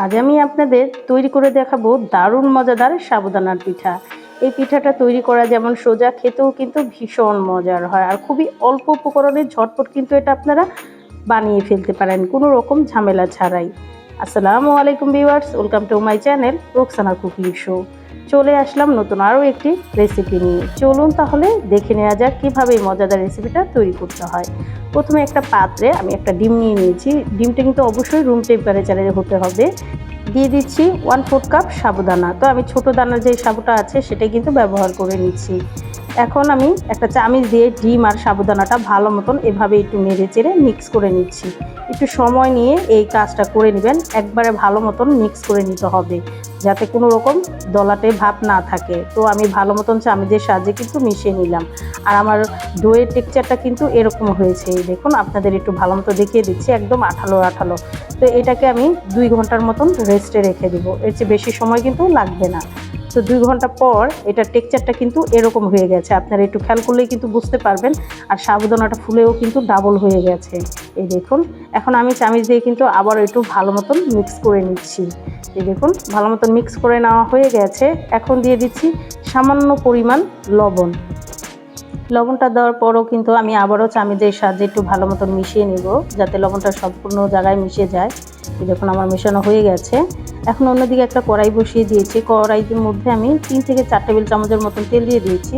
আজ আমি আপনাদের তৈরি করে দেখাবো দারুণ মজাদার সাবুদানার পিঠা। এই পিঠাটা তৈরি করা যেমন সোজা, খেতেও কিন্তু ভীষণ মজার হয়। আর খুবই অল্প উপকরণে ঝটপট কিন্তু এটা আপনারা বানিয়ে ফেলতে পারেন, কোনো রকম ঝামেলা ছাড়াই। আসসালামু আলাইকুম viewers, welcome to my channel Roksana cooking show. চলে আসলাম নতুন আরও একটি রেসিপি নিয়ে। চলুন তাহলে দেখে নেওয়া যাক কীভাবে এই মজাদার রেসিপিটা তৈরি করতে হয়। প্রথমে একটা পাত্রে আমি একটা ডিম নিয়ে নিয়েছি। ডিমটা কিন্তু অবশ্যই রুম টেম্পারেচারে হতে হবে। দিয়ে দিচ্ছি ওয়ান ফোর কাপ সাবুদানা। তো আমি ছোট দানার যে সাবুটা আছে সেটাই কিন্তু ব্যবহার করে নিচ্ছি। এখন আমি একটা চামিচ দিয়ে ডিম আর সাবুদানাটা ভালো মতন এভাবে একটু নেড়ে চেড়ে মিক্স করে নিচ্ছি। একটু সময় নিয়ে এই কাজটা করে নেবেন, একবারে ভালো মতন মিক্স করে নিতে হবে, যাতে কোনো রকম দলাটে ভাব না থাকে। তো আমি ভালো মতন চামিচের সাহায্যে কিন্তু মিশিয়ে নিলাম। আর আমার দইয়ের টেক্সচারটা কিন্তু এরকম হয়েছে। দেখুন, আপনাদের একটু ভালো মতো দেখিয়ে দিচ্ছি, একদম আঠালো আঠালো। তো এটাকে আমি দুই ঘণ্টার মতন রেস্টে রেখে দেবো। এর চেয়ে বেশি সময় কিন্তু লাগবে না। তো দুই ঘণ্টা পর এটার টেক্সচারটা কিন্তু এরকম হয়ে গেছে। আপনারা একটু খেয়াল করলেই কিন্তু বুঝতে পারবেন। আর সাবুদানাটা ফুলেও কিন্তু ডাবল হয়ে গেছে। এই দেখুন, এখন আমি চামিচ দিয়ে কিন্তু আবার একটু ভালো মতন মিক্স করে নিচ্ছি। এই দেখুন, ভালো মতন মিক্স করে নেওয়া হয়ে গেছে। এখন দিয়ে দিচ্ছি সামান্য পরিমাণ লবণ। লবণটা দেওয়ার পরও কিন্তু আমি আবারও চামিচের সাহায্যে একটু ভালো মতন মিশিয়ে নিব, যাতে লবণটা সম্পূর্ণ জায়গায় মিশে যায়। দেখুন আমার মেশানো হয়ে গেছে, এখন অন্যদিকে একটা কড়াই বসিয়ে দিয়েছি। কড়াইটির মধ্যে আমি তিন থেকে চার টেবিল চামচের মতন তেল দিয়ে দিয়েছি।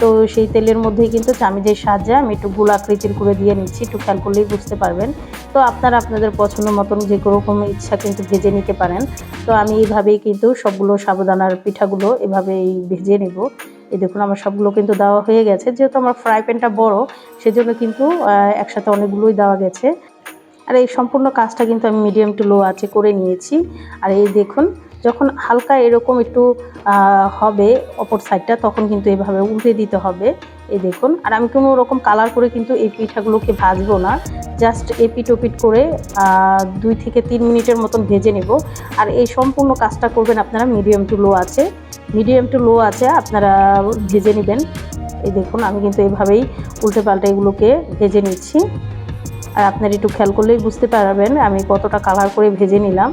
তো সেই তেলের মধ্যেই কিন্তু চামিচের সাহায্যে আমি একটু গোলাকৃতির করে দিয়ে নিচ্ছি। একটু খেয়াল করলেই বুঝতে পারবেন। তো আপনারা আপনাদের পছন্দ মতন যে রকম ইচ্ছা কিন্তু ভেজে নিতে পারেন। তো আমি এইভাবেই কিন্তু সবগুলো সাবুদানার পিঠাগুলো এভাবেই ভেজে নেব। এই দেখুন, আমার সবগুলো কিন্তু দেওয়া হয়ে গেছে। যেহেতু আমার ফ্রাই প্যানটা বড়, সেজন্য কিন্তু একসাথে অনেকগুলোই দেওয়া গেছে। আর এই সম্পূর্ণ কাজটা কিন্তু আমি মিডিয়াম টু লো আছে করে নিয়েছি। আর এই দেখুন, যখন হালকা এরকম একটু হবে অপর সাইডটা তখন কিন্তু এভাবে উল্টে দিতে হবে। এই দেখুন, আর আমি কোনো রকম কালার করে কিন্তু এই পিঠাগুলোকে ভাজবো না। জাস্ট এপিট ওপিট করে দুই থেকে তিন মিনিটের মতন ভেজে নেব। আর এই সম্পূর্ণ কাজটা করবেন আপনারা মিডিয়াম টু লো আছে। মিডিয়াম টু লো আছে, আপনারা ভেজে নেবেন। এই দেখুন, আমি কিন্তু এভাবেই উল্টে পাল্টে এগুলোকে ভেজে নিচ্ছি। আর আপনারা একটু খেয়াল করলেই বুঝতে পারবেন, আমি কতটা কালার করে ভেজে নিলাম।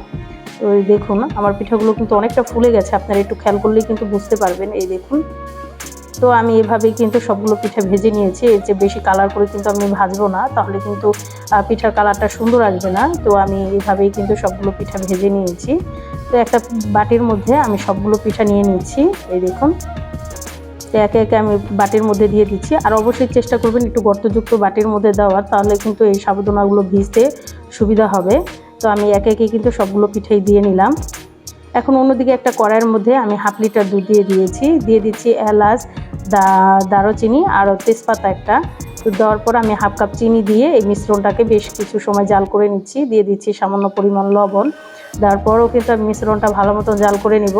তো এই দেখুন, আমার পিঠাগুলো কিন্তু অনেকটা ফুলে গেছে, আপনারা একটু খেয়াল করলেই কিন্তু বুঝতে পারবেন, এই দেখুন। তো আমি এভাবেই কিন্তু সবগুলো পিঠা ভেজে নিয়েছি, এর যে বেশি কালার করে কিন্তু আমি ভাজবো না, তাহলে কিন্তু পিঠার কালারটা সুন্দর আসবে না। তো আমি এভাবেই কিন্তু সবগুলো পিঠা ভেজে নিয়েছি। তো একটা বাটির মধ্যে আমি সবগুলো পিঠা নিয়ে নিচ্ছি এই দেখুন। তো একে একে আমি বাটির মধ্যে দিয়ে দিচ্ছি। আর অবশ্যই চেষ্টা করবেন একটু গর্তযুক্ত বাটির মধ্যে দেওয়ার, তাহলে কিন্তু এই সাবুদানাগুলো ভিজতে সুবিধা হবে। তো আমি একে একে কিন্তু সবগুলো পিঠাই দিয়ে নিলাম। এখন অন্যদিকে একটা কড়াইয়ের মধ্যে আমি হাফ লিটার দুধ দিয়ে দিয়েছি। দিয়ে দিচ্ছি এলাচ, দা, দারুচিনি আর তেজপাতা একটা। তো দেওয়ার পর আমি হাফ কাপ চিনি দিয়ে এই মিশ্রণটাকে বেশ কিছু সময় জাল করে নিচ্ছি। দিয়ে দিচ্ছি সামান্য পরিমাণ লবণ। দেওয়ার পরও কিন্তু আমি মিশ্রণটা ভালো মতো জাল করে নিব।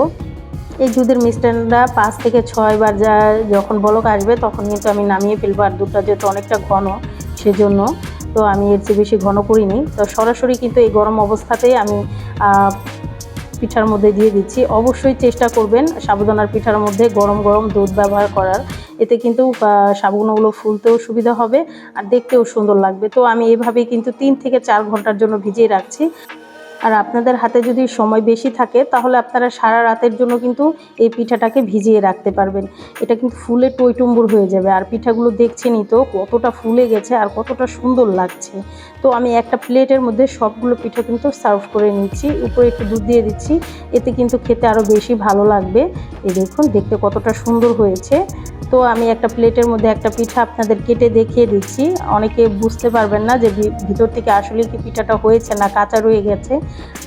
এই দুধের মিষ্টানটা পাঁচ থেকে ছয়বার যা যখন বলক আসবে, তখন কিন্তু আমি নামিয়ে ফেলব। আর দুধটা যেহেতু অনেকটা ঘন, সেজন্য তো আমি এর চেয়ে বেশি ঘন করিনি। তো সরাসরি কিন্তু এই গরম অবস্থাতেই আমি পিঠার মধ্যে দিয়ে দিচ্ছি। অবশ্যই চেষ্টা করবেন সাবুদানার পিঠার মধ্যে গরম গরম দুধ ব্যবহার করার। এতে কিন্তু সাবুগুনোগুলো ফুলতেও সুবিধা হবে আর দেখতেও সুন্দর লাগবে। তো আমি এভাবেই কিন্তু তিন থেকে চার ঘণ্টার জন্য ভিজিয়ে রাখছি। আর আপনাদের হাতে যদি সময় বেশি থাকে, তাহলে আপনারা সারা রাতের জন্য কিন্তু এই পিঠাটাকে ভিজিয়ে রাখতে পারবেন। এটা কিন্তু ফুলে টইটুম্বুর হয়ে যাবে। আর পিঠাগুলো দেখছেনই তো, কতটা ফুলে গেছে আর কতটা সুন্দর লাগছে। তো আমি একটা প্লেটের মধ্যে সবগুলো পিঠা কিন্তু সার্ভ করে নিচ্ছি। উপরে একটু দুধ দিয়ে দিচ্ছি। এতে কিন্তু খেতে আরও বেশি ভালো লাগবে। এই দেখুন, দেখতে কতটা সুন্দর হয়েছে। তো আমি একটা প্লেটের মধ্যে একটা পিঠা আপনাদের কেটে দেখিয়ে দিচ্ছি। অনেকে বুঝতে পারবেন না যে ভিতর থেকে আসলে কি পিঠাটা হয়েছে না কাঁচা রয়ে গেছে।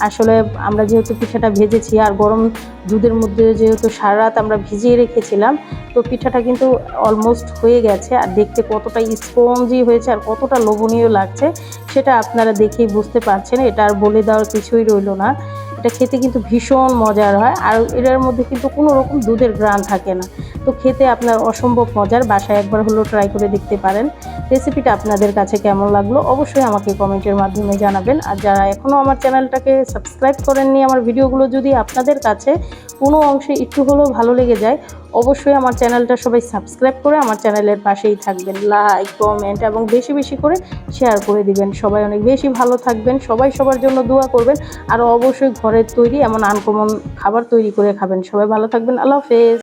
আসলে আমরা যেহেতু পিঠাটা ভেজেছি আর গরম দুধের মধ্যে যেহেতু সারা রাত আমরা ভিজিয়ে রেখেছিলাম, তো পিঠাটা কিন্তু অলমোস্ট হয়ে গেছে। আর দেখতে কতটা স্পঞ্জি হয়েছে আর কতটা লোভনীয় লাগছে, সেটা আপনারা দেখেই বুঝতে পারছেন। এটা আর বলে দেওয়ার কিছুই রইল না। এটা খেতে কিন্তু ভীষণ মজার হয়। আর এটার মধ্যে কিন্তু কোনো রকম দুধের গ্রান থাকে না। তো খেতে আপনার অসম্ভব মজার, বাসায় একবার হলেও ট্রাই করে দেখতে পারেন। রেসিপিটা আপনাদের কাছে কেমন লাগল অবশ্যই আমাকে কমেন্টের মাধ্যমে জানাবেন। আর যারা এখনও আমার চ্যানেলটাকে সাবস্ক্রাইব করেননি, আমার ভিডিওগুলো যদি আপনাদের কাছে কোনো অংশে একটু হলেও ভালো লেগে যায়, অবশ্যই আমার চ্যানেলটা সবাই সাবস্ক্রাইব করে আমার চ্যানেলের পাশেই থাকবেন। লাইক কমেন্ট এবং বেশি বেশি করে শেয়ার করে দিবেন। সবাই অনেক বেশি ভালো থাকবেন, সবাই সবার জন্য দোয়া করবেন। আর অবশ্যই ঘরে ঘরের তৈরি এমন আনকমন খাবার তৈরি করে খাবেন। সবাই ভালো থাকবেন। আল্লাহ হাফেজ।